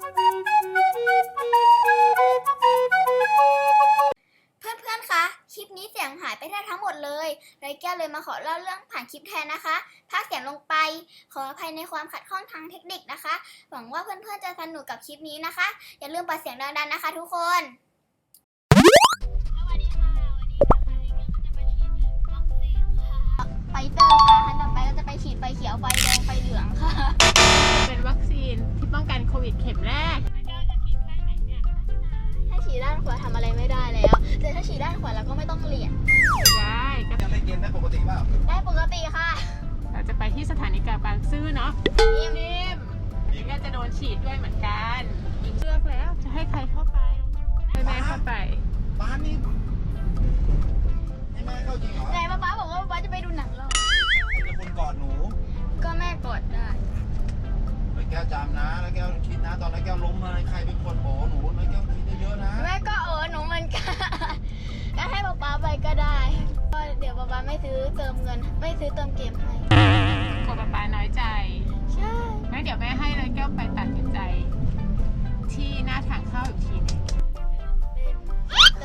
เพื่อนๆ คะ คลิปนี้เสียงหายไปแทบทั้งหมดเลยไรแก้วเลยมาขอเล่าเรื่องผ่านคลิปแทนนะคะพากเสียงลงไป ขออภัยในความขัดข้องทางเทคนิคนะคะ หวังว่าเพื่อนๆ จะสนุกกับคลิปนี้นะคะ อย่าลืมเปิดเสียงดังๆ นะคะ ทุกคนสวัสดีค่ะวันนี้นะคะไรแก้วก็จะไปฉีดวัคซีนค่ะไฟเซอร์ค่ะขั้นต่อไปก็จะไปฉีดไฟเขียวไฟแดงไฟเหลืองค่ะ เป็นวัคซีนที่ป้องกันโควิดเข็มแรก ถ้าฉีดด้านขวาทำอะไรไม่ได้แล้ว แต่ถ้าฉีดด้านขวาเราก็ไม่ต้องเหรียญได้ก็ยังเล่นเกมได้ปกติเปล่าได้ปกติค่ะ เราจะไปที่สถานีกลางบางซื่อเนาะนิ่มนิ่มนี่ก็จะโดนฉีดด้วยเหมือนกันเลือกแล้วจะให้ใครเข้าไปให้แม่เข้าไปบ้านนี่ให้แม่เข้าจริงเหรอไหนป๊าป๊าบอกว่าป๊าป๊าจะไปดูหนังเราใครจะคนกอดหนู ก้วจำนะแล้วแก้วคิดนะ ตอนนั้นแก้วล้มมาใครเป็นคนโบหนูแล้วแก้วคิดเยอะๆนะแม่ก็เออหนูเหมือนกันก็ให้ป๊าป๊าไปก็ได้ก็เดี๋ยวป๊าป๊าไม่ซื้อเติมเงิน ไม่ซื้อเติมเกมให้กลัวป๊าป๊าน้อยใจใช่งั้นเดี๋ยวแม่ให้เลยแก้วไปตัดสินใจ ที่หน้าทางเข้าอีกทีหนึง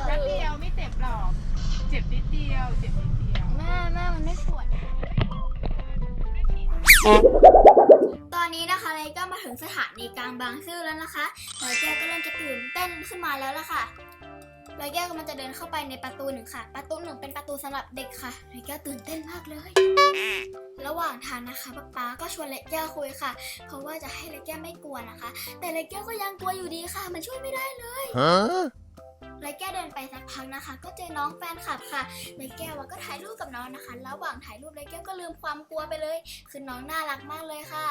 แป๊บเดียวไม่เจ็บหรอก เจ็บนิดเดียว เจ็บนิดเดียว แม่แม่มันไม่ปวดตอ นะคะเลยก็มาถึงสถานีกลางบางซื่อแล้วนะคะเลยแก้วก็เริ่มจะตื่นเต้นขึ้นมาแล้วล่ะค่ะเลยแก้วก็มันจะเดินเข้าไปในประตูหนึ่งค่ะ ประตูหนึ่งเป็นประตูสำหรับเด็กค่ะเลยแก้วตื่นเต้นมากเลย ระหว่างทางนะคะป๊าป๊าก็ชวนเลกแก้วคุยค่ะ เพราะว่าจะให้เลกแก้วไม่กลัวนะคะ แต่เลกแก้วก็ยังกลัวอยู่ดีค่ะ มันช่วยไม่ได้เลย ฮะเลกแก้วเดินไปสักพักนะคะ ก็เจอน้องแฟนคลับค่ะเลกแก้วะก็ถ่ายรูปกับน้องนะคะ ระหว่างถ่ายรูปเลกแก้วก็ลืมความกลัวไปเลย คือน้องน่ารักมากเลยค่ะ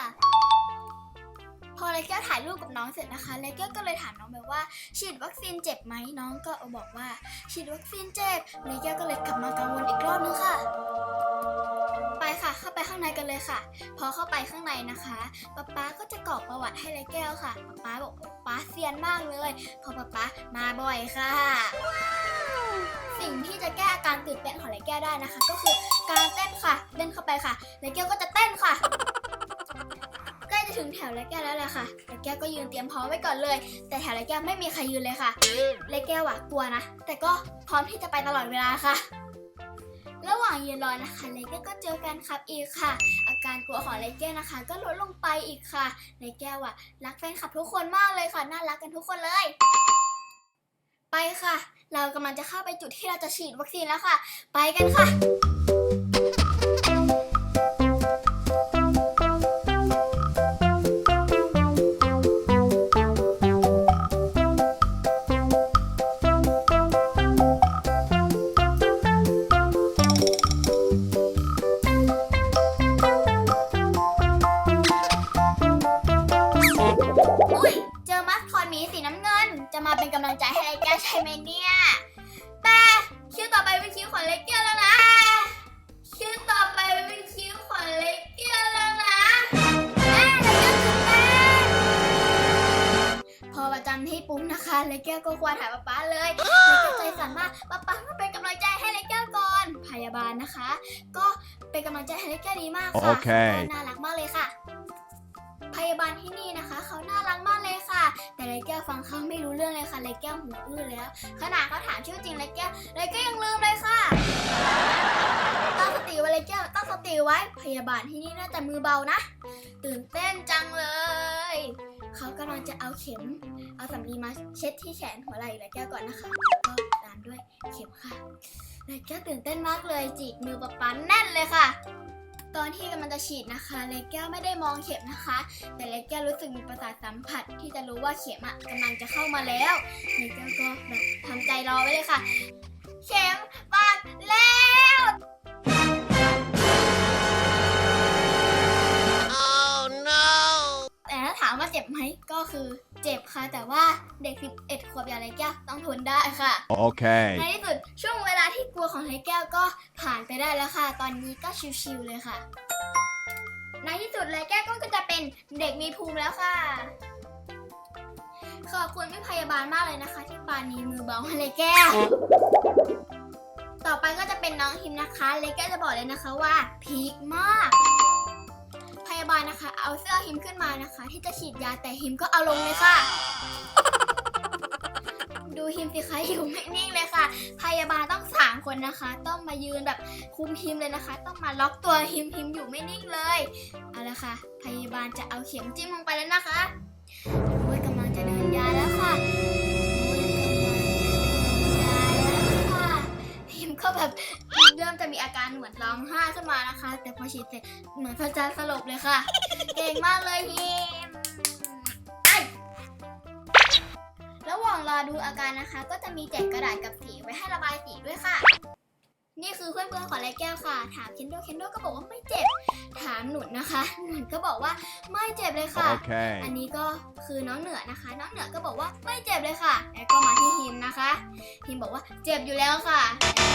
พอเลกแก้วถ่ายรูปกับน้องเสร็จนะคะเลกแก้วก็เลยถามน้องไปว่า ฉีดวัคซีนเจ็บไหมน้องก็บอกว่า ฉีดวัคซีนเจ็บเลกแก้วก็เลยกลับมากังวลอีกรอบนึงค่ะ ไปค่ะ เข้าไปข้างในกันเลยค่ะ พอเข้าไปข้างในนะคะป๊าป๊าก็จะกรอกประวัติให้เลกแก้วค่ะป๊าป๊าบอกป๊าเซียนมากเลยเพอป๊าป๊ามาบ่อยค่ะ สิ่งที่จะแก้อาการตื่นเต้นของเลกแก้วได้นะคะ ก็คือการเต้นค่ะเต้นเข้าไปค่ะเลกแก้วก็จะเต้นค่ะใกล้จะถึงแถวเลกแก้วแล้วแหละค่ะเลกแก้วก็ยืนเตรียมพร้อมไว้ก่อนเลย แต่แถวเลกแก้วไม่มีใครยืนเลยค่ะเลกแก้วอะกลัวนะแต่ก็พร้อมที่จะไปตลอดเวลาค่ะ ระหว่างยืนรอนะคะไลกแก้ก็เจอกันคลับอีกค่ะ อาการกลัวของไลกแก้นะคะ ก็ลดลงไปอีกค่ะไลกแก้วอะรักแฟนคลับทุกคนมากเลยค่ะน่ารักกันทุกคนเลย ไปค่ะ เรากำลังจะเข้าไปจุดที่เราจะฉีดวัคซีนแล้วค่ะ ไปกันค่ะ นะคะเลกแก้วก็ควรถ่ายป๊าป๊าเลยเลกแก้วใจสั่นมากป๊าป๊าก็เป็นกำลังใจให้เลกแก้วก่อนพยาบาลนะคะ ก็เป็นกำลังใจให้เลกแก้วดีมากค่ะโอเคก็น่ารักมากเลยค่ะ พยาบาลที่นี่นะคะเขาน่ารักมากเลยค่ะ แต่ไรแก้วฟังเขาไม่รู้เรื่องเลยค่ะไรแก้วหูอื้อแล้วขนาดเขาถามชื่อจริงไรแก้วไรแก้วยังลืมเลยค่ะตั้งสติไว้ไรแก้วตั้งสติไว้ พยาบาลที่นี่น่าจะมือเบานะ ตื่นเต้นจังเลย เขากำลังจะเอาเข็ม เอาสำลีมาเช็ดที่แขนหัวไหล่ไรแก้วก่อนนะคะก็ตามด้วยเข็มค่ะไรแก้วตื่นเต้นมากเลยจีกมือปะปันแน่นเลยค่ะ ตอนที่กำลังจะฉีดนะคะเลกแก้วไม่ได้มองเข็มนะคะ แต่เลกแก้วรู้สึกมีประสาทสัมผัสที่จะรู้ว่าเข็มอะกำลังจะเข้ามาแล้วเลกแก้วก็แบบทำใจรอไว้เลยค่ะ เข็มปาดแล้ว เด็ก 11 ขวบอย่างไรแก้วต้องทนได้ค่ะ Okay. ในที่สุดช่วงเวลาที่กลัวของไรแก้วก็ผ่านไปได้แล้วค่ะ ตอนนี้ก็ชิวๆเลยค่ะ ในที่สุดไรแก้วก็จะเป็นเด็กมีภูมิแล้วค่ะ ขอบคุณพี่พยาบาลมากเลยนะคะ ที่ปานีมือเบาให้ไรแก้ว ต่อไปก็จะเป็นน้องฮิมนะคะเลแก้วจะบอกเลยนะคะว่าพีคมาก พยาาบาลนะคะ เอาเสื้อฮิมขึ้นมานะคะ ที่จะฉีดยาแต่ฮิมก็เอาลงเลยค่ะ ดูฮิมสิคะอยู่ไม่นิ่งเลยค่ะ พยาบาลต้องสามคนนะคะ ต้องมายืนแบบคุมฮิมเลยนะคะ ต้องมาล็อกตัวฮิมฮิมอยู่ไม่นิ่งเลยเอาละค่ะ พยาบาลจะเอาเข็มจิ้มลงไปแล้วนะคะโอ้ยกำลังจะเดินยาแล้วค่ะโอ้ยกำลังจะเดินยาแล้วค่ะฮิมก็แบบเริ่มจะมีอาการเหมือนร้องไห้ขึ้นมานะคะ แต่พอฉีดเสร็จเหมือนพระจันทร์สลบเลยค่ะ เก่งมากเลยฮิ ระหว่างรอดูอาการนะคะ ก็จะมีแจกกระดาษกับสีไว้ให้ระบายสีด้วยค่ะ นี่คือเพื่อนๆของไรแก้วค่ะ ถามเคนโดเคนโดก็บอกว่าไม่เจ็บ ถามหนุนนะคะ หนุนก็บอกว่าไม่เจ็บเลยค่ะ Okay. อันนี้ก็คือน้องเหนือนะคะ น้องเหนือก็บอกว่าไม่เจ็บเลยค่ะ แล้วก็มาที่ฮิมนะคะ ฮิมบอกว่าเจ็บอยู่แล้วค่ะ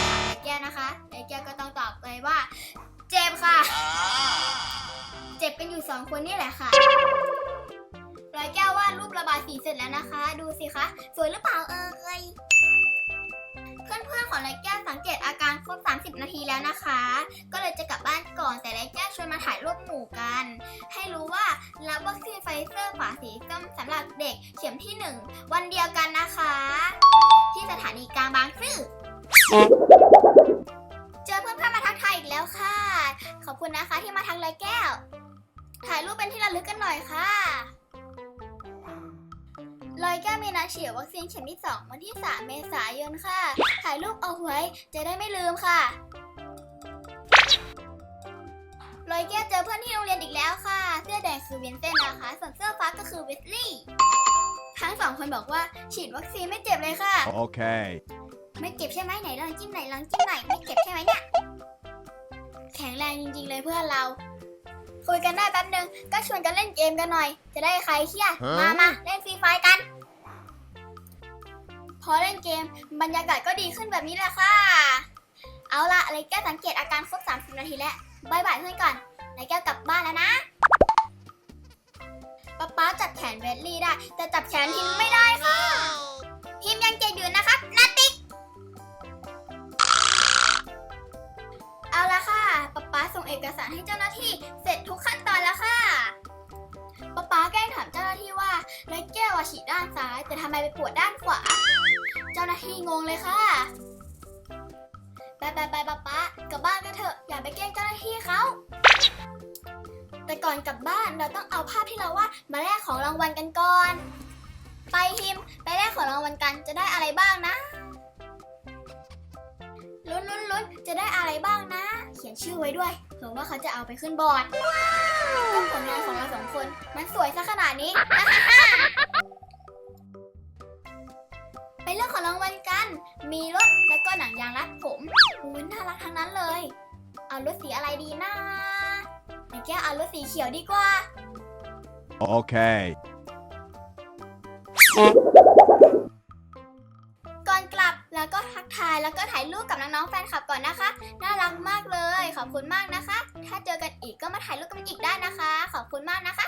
ถามไรแก้วนะคะไรแก้วก็ต้องตอบไปว่า เจ็บค่ะ เจ็บกันอยู่สองคนนี่แหละค่ะ ระบายสีเสร็จแล้วนะคะ ดูสิคะสวยหรือเปล่าเอ่ยเพื่อนๆของไรแก้วสังเกตอาการครบ 30 นาทีแล้วนะคะ ก็เลยจะกลับบ้านก่อนแต่ไรแก้วชวนมาถ่ายรูปหมู่กัน ให้รู้ว่ารับวัคซีนไฟเซอร์ฝาสีส้มสำหรับเด็กเข็มที่ 1 วันเดียวกันนะคะ ที่สถานีกลางบางซื่อเจอเพื่อนๆมาทักทายอีกแล้วค่ะ ขอบคุณนะคะที่มาทักไรแก้ว ถ่ายรูปเป็นที่ระลึกกันหน่อยค่ะ ลอยแก้วมีนัดฉีดวัคซีนเข็มที่ 2 วันที่ 3 เมษายนค่ะ ถ่ายรูปเอาไว้จะได้ไม่ลืมค่ะลอยแก้วเจอเพื่อนที่โรงเรียนอีกแล้วค่ะ เสื้อแดงคือวินเซนต์นะคะ ส่วนเสื้อฟ้าก็คือวิสลี่ทั้งสองคนบอกว่าฉีดวัคซีนไม่เจ็บเลยค่ะ Okay. ไม่เจ็บใช่ไหมไหนลองจิ้มไหนลองจิ้มไหนอยไม่เจ็บใช่ไหมเนี่ย แข็งแรงจริงๆเลยเพื่อนเรา คุยกันได้แป๊บนึง ก็ชวนกันเล่นเกมกันหน่อย จะได้ใครเครียดฮะมามาเล่นฟรีไฟกัน พอเล่นเกมบรรยากาศก็ดีขึ้นแบบนี้แหละค่ะ เอาละไรแก้วสังเกตอาการครบ 30 นาทีแล้วบายบายเพื่อนก่อนไรแก้วกลับบ้านแล้วนะป๊าป๊าจับแขนเวดลี่ได้ แต่จับแขนทิมไม่ได้ค่ะ เอกสารให้เจ้าหน้าที่เสร็จทุกขั้นตอนแล้วค่ะป๊าป๊าแกล้งถามเจ้าหน้าที่ว่าไรแก้วฉีดด้านซ้าย แต่ทำไมไปปวดด้านขวา เจ้าหน้าที่งงเลยค่ะไปไปไปป๊าป๊ากลับบ้านกันเถอะอย่าไปแกล้งเจ้าหน้าที่เขาแต่ก่อนกลับบ้านเราต้องเอาภาพที่เราวาดมาแลกของรางวัลกันก่อน ไปฮิมไปแลกของรางวัลกันจะได้อะไรบ้างนะลุ้นลุ้นลุ้นจะได้อะไรบ้างนะ ยนชื่อไว้ด้วยเผื่อว่าเขาจะเอาไปขึ้นบอร์ดก็ผลงานของเราสองคน มันสวยซะขนาดนี้ ไปเลือกของรางวัลกัน มีรถแล้วก็หนังยางรัดผมอุ้ยน่ารักทั้งนั้นเลย เอารถสีอะไรดีนะไหนแก้วเอารถสีเขียวดีกว่า Okay. แล้วก็ทักทายแล้วก็ถ่ายรูปกับน้องๆแฟนคลับก่อนนะคะ น่ารักมากเลย ขอบคุณมากนะคะ ถ้าเจอกันอีกก็มาถ่ายรูปกันอีกได้นะคะ ขอบคุณมากนะคะ